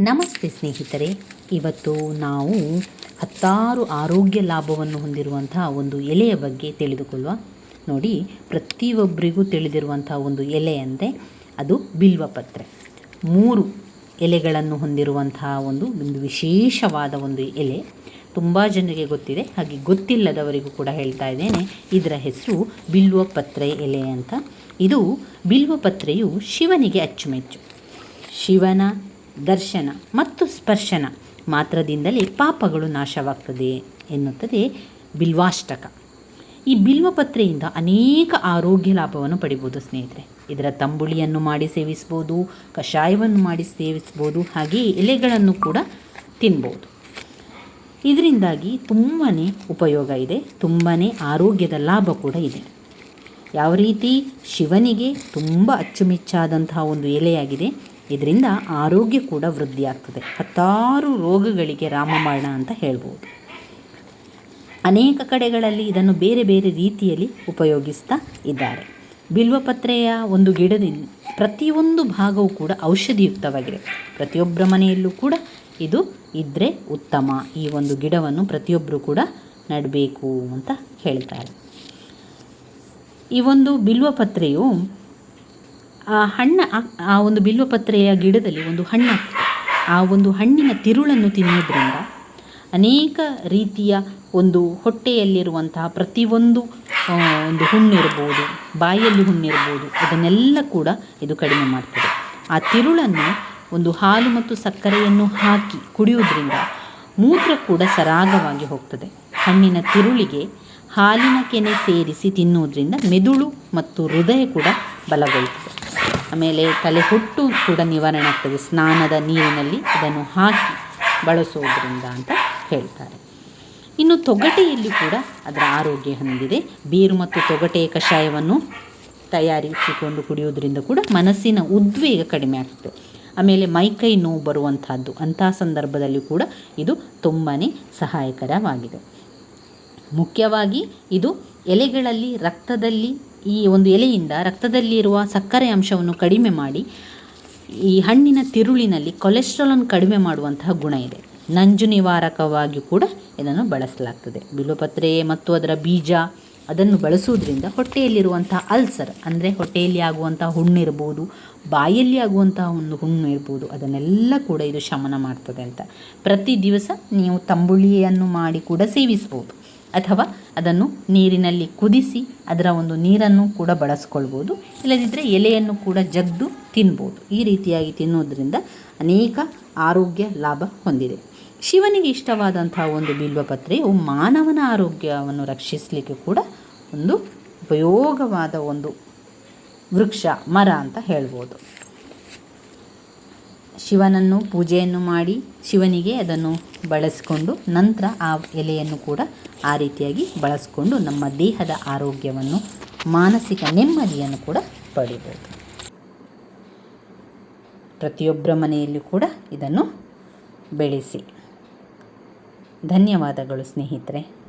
ನಮಸ್ತೆ ಸ್ನೇಹಿತರೆ. ಇವತ್ತು ನಾವು ಹತ್ತಾರು ಆರೋಗ್ಯ ಲಾಭವನ್ನು ಹೊಂದಿರುವಂತಹ ಒಂದು ಎಲೆಯ ಬಗ್ಗೆ ತಿಳಿದುಕೊಳ್ಳುವ. ನೋಡಿ, ಪ್ರತಿಯೊಬ್ಬರಿಗೂ ತಿಳಿದಿರುವಂತಹ ಒಂದು ಎಲೆ ಅಂದರೆ ಅದು ಬಿಲ್ವಪತ್ರೆ. ಮೂರು ಎಲೆಗಳನ್ನು ಹೊಂದಿರುವಂತಹ ಒಂದು ಒಂದು ವಿಶೇಷವಾದ ಒಂದು ಎಲೆ. ತುಂಬ ಜನರಿಗೆ ಗೊತ್ತಿದೆ, ಹಾಗೆ ಗೊತ್ತಿಲ್ಲದವರಿಗೂ ಕೂಡ ಹೇಳ್ತಾ ಇದ್ದೇನೆ. ಇದರ ಹೆಸರು ಬಿಲ್ವಪತ್ರೆ ಎಲೆ ಅಂತ. ಇದು ಬಿಲ್ವಪತ್ರೆಯು ಶಿವನಿಗೆ ಅಚ್ಚುಮೆಚ್ಚು. ಶಿವನ ದರ್ಶನ ಮತ್ತು ಸ್ಪರ್ಶನ ಮಾತ್ರದಿಂದಲೇ ಪಾಪಗಳು ನಾಶವಾಗ್ತದೆ ಎನ್ನುತ್ತದೆ ಬಿಲ್ವಾಷ್ಟಕ. ಈ ಬಿಲ್ವಪತ್ರೆಯಿಂದ ಅನೇಕ ಆರೋಗ್ಯ ಲಾಭವನ್ನು ಪಡಿಬೋದು ಸ್ನೇಹಿತರೆ. ಇದರ ತಂಬುಳಿಯನ್ನು ಮಾಡಿ ಸೇವಿಸ್ಬೋದು, ಕಷಾಯವನ್ನು ಮಾಡಿ ಸೇವಿಸ್ಬೋದು, ಹಾಗೆಯೇ ಎಲೆಗಳನ್ನು ಕೂಡ ತಿನ್ಬೋದು. ಇದರಿಂದಾಗಿ ತುಂಬಾ ಉಪಯೋಗ ಇದೆ ತುಂಬಾ ಆರೋಗ್ಯದ ಲಾಭ ಕೂಡ ಇದೆ. ಯಾವ ರೀತಿ ಶಿವನಿಗೆ ತುಂಬ ಅಚ್ಚುಮೆಚ್ಚಾದಂತಹ ಒಂದು ಎಲೆಯಾಗಿದೆ ಇದರಿಂದ ಆರೋಗ್ಯ ಕೂಡ ವೃದ್ಧಿಯಾಗ್ತದೆ ಹತ್ತಾರು ರೋಗಗಳಿಗೆ ರಾಮಬಾಣ ಅಂತ ಹೇಳ್ಬೋದು. ಅನೇಕ ಕಡೆಗಳಲ್ಲಿ ಇದನ್ನು ಬೇರೆ ಬೇರೆ ರೀತಿಯಲ್ಲಿ ಉಪಯೋಗಿಸ್ತಾ ಇದ್ದಾರೆ. ಬಿಲ್ವಪತ್ರೆಯ ಒಂದು ಗಿಡದಿಂದ ಪ್ರತಿಯೊಂದು ಭಾಗವೂ ಕೂಡ ಔಷಧಿಯುಕ್ತವಾಗಿದೆ. ಪ್ರತಿಯೊಬ್ಬರ ಮನೆಯಲ್ಲೂ ಕೂಡ ಇದು ಇದ್ದರೆ ಉತ್ತಮ. ಈ ಒಂದು ಗಿಡವನ್ನು ಪ್ರತಿಯೊಬ್ಬರು ಕೂಡ ನೆಡಬೇಕು ಅಂತ ಹೇಳ್ತಾರೆ. ಈ ಒಂದು ಬಿಲ್ವಪತ್ರೆಯು ಹಣ್ಣು, ಆ ಒಂದು ಬಿಲ್ವಪತ್ರೆಯ ಗಿಡದಲ್ಲಿ ಒಂದು ಹಣ್ಣು ಆ ಒಂದು ಹಣ್ಣಿನ ತಿರುಳನ್ನು ತಿನ್ನೋದ್ರಿಂದ ಅನೇಕ ರೀತಿಯ ಒಂದು ಹೊಟ್ಟೆಯಲ್ಲಿರುವಂತಹ ಪ್ರತಿಯೊಂದು ಒಂದು ಹುಣ್ಣಿರ್ಬೋದು, ಬಾಯಲ್ಲಿ ಹುಣ್ಣಿರ್ಬೋದು, ಅದನ್ನೆಲ್ಲ ಕೂಡ ಇದು ಕಡಿಮೆ ಮಾಡ್ತದೆ. ಆ ತಿರುಳನ್ನು ಒಂದು ಹಾಲು ಮತ್ತು ಸಕ್ಕರೆಯನ್ನು ಹಾಕಿ ಕುಡಿಯುವುದರಿಂದ ಮೂತ್ರ ಕೂಡ ಸರಾಗವಾಗಿ ಹೋಗ್ತದೆ. ಹಣ್ಣಿನ ತಿರುಳಿಗೆ ಹಾಲಿನ ಕೆನೆ ಸೇರಿಸಿ ತಿನ್ನುವುದರಿಂದ ಮೆದುಳು ಮತ್ತು ಹೃದಯ ಕೂಡ ಬಲಗೊಳ್ಳುತ್ತದೆ ಆಮೇಲೆ ತಲೆ ಹುಟ್ಟು ಕೂಡ ನಿವಾರಣೆ ಆಗ್ತದೆ. ಸ್ನಾನದ ನೀರಿನಲ್ಲಿ ಇದನ್ನು ಹಾಕಿ ಬಳಸೋದ್ರಿಂದ ಅಂತ ಹೇಳ್ತಾರೆ. ಇನ್ನು ತೊಗಟೆಯಲ್ಲಿ ಕೂಡ ಅದರ ಆರೋಗ್ಯ ಹೊಂದಿದೆ. ಬೇರು ಮತ್ತು ತೊಗಟೆಯ ಕಷಾಯವನ್ನು ತಯಾರಿಸಿಕೊಂಡು ಕುಡಿಯೋದ್ರಿಂದ ಕೂಡ ಮನಸ್ಸಿನ ಉದ್ವೇಗ ಕಡಿಮೆ ಆಗ್ತದೆ. ಆಮೇಲೆ ಮೈಕೈ ನೋವು ಬರುವಂಥದ್ದು ಅಂತಹ ಸಂದರ್ಭದಲ್ಲಿ ಕೂಡ ಇದು ತುಂಬಾ ಸಹಾಯಕರವಾಗಿದೆ. ಮುಖ್ಯವಾಗಿ ಇದು ಎಲೆಗಳಲ್ಲಿ, ರಕ್ತದಲ್ಲಿ ಈ ಒಂದು ಎಲೆಯಿಂದ ರಕ್ತದಲ್ಲಿರುವ ಸಕ್ಕರೆ ಅಂಶವನ್ನು ಕಡಿಮೆ ಮಾಡಿ, ಈ ಹಣ್ಣಿನ ತಿರುಳಿನಲ್ಲಿ ಕೊಲೆಸ್ಟ್ರಾಲನ್ನು ಕಡಿಮೆ ಮಾಡುವಂತಹ ಗುಣ ಇದೆ. ನಂಜು ನಿವಾರಕವಾಗಿ ಕೂಡ ಇದನ್ನು ಬಳಸಲಾಗ್ತದೆ. ಬಿಲ್ವಪತ್ರೆ ಮತ್ತು ಅದರ ಬೀಜ ಅದನ್ನು ಬಳಸುವುದರಿಂದ ಹೊಟ್ಟೆಯಲ್ಲಿರುವಂಥ ಅಲ್ಸರ್, ಅಂದರೆ ಹೊಟ್ಟೆಯಲ್ಲಿ ಆಗುವಂಥ ಹುಣ್ಣಿರ್ಬೋದು ಬಾಯಲ್ಲಿ ಆಗುವಂತಹ ಒಂದು ಹುಣ್ಣು ಇರ್ಬೋದು, ಅದನ್ನೆಲ್ಲ ಕೂಡ ಇದು ಶಮನ ಮಾಡ್ತದೆ ಅಂತ. ಪ್ರತಿ ದಿವಸ ನೀವು ತಂಬುಳಿಯನ್ನು ಮಾಡಿ ಕೂಡ ಸೇವಿಸ್ಬೋದು ಅಥವಾ ಅದನ್ನು ನೀರಿನಲ್ಲಿ ಕುದಿಸಿ ಅದರ ಒಂದು ನೀರನ್ನು ಕೂಡ ಬಳಸ್ಕೊಳ್ಬೋದು. ಇಲ್ಲದಿದ್ದರೆ ಎಲೆಯನ್ನು ಕೂಡ ಜಗ್ದು ತಿನ್ಬೋದು. ಈ ರೀತಿಯಾಗಿ ತಿನ್ನೋದ್ರಿಂದ ಅನೇಕ ಆರೋಗ್ಯ ಲಾಭ ಹೊಂದಿದೆ. ಶಿವನಿಗೆ ಇಷ್ಟವಾದಂತಹ ಒಂದು ಬಿಲ್ವಪತ್ರೆಯು ಮಾನವನ ಆರೋಗ್ಯವನ್ನು ರಕ್ಷಿಸಲಿಕ್ಕೆ ಕೂಡ ಒಂದು ಉಪಯೋಗವಾದ ಒಂದು ವೃಕ್ಷ, ಮರ ಅಂತ ಹೇಳ್ಬೋದು. ಶಿವನನ್ನು ಪೂಜೆಯನ್ನು ಮಾಡಿ ಶಿವನಿಗೆ ಅದನ್ನು ಬಳಸಿಕೊಂಡು ನಂತರ ಆ ಎಲೆಯನ್ನು ಕೂಡ ಆ ರೀತಿಯಾಗಿ ಬಳಸಿಕೊಂಡು ನಮ್ಮ ದೇಹದ ಆರೋಗ್ಯವನ್ನು, ಮಾನಸಿಕ ನೆಮ್ಮದಿಯನ್ನು ಕೂಡ ಪಡಿಬೋದು. ಪ್ರತಿಯೊಬ್ಬರ ಮನೆಯಲ್ಲೂ ಕೂಡ ಇದನ್ನು ಬೆಳೆಸಿ. ಧನ್ಯವಾದಗಳು ಸ್ನೇಹಿತರೆ.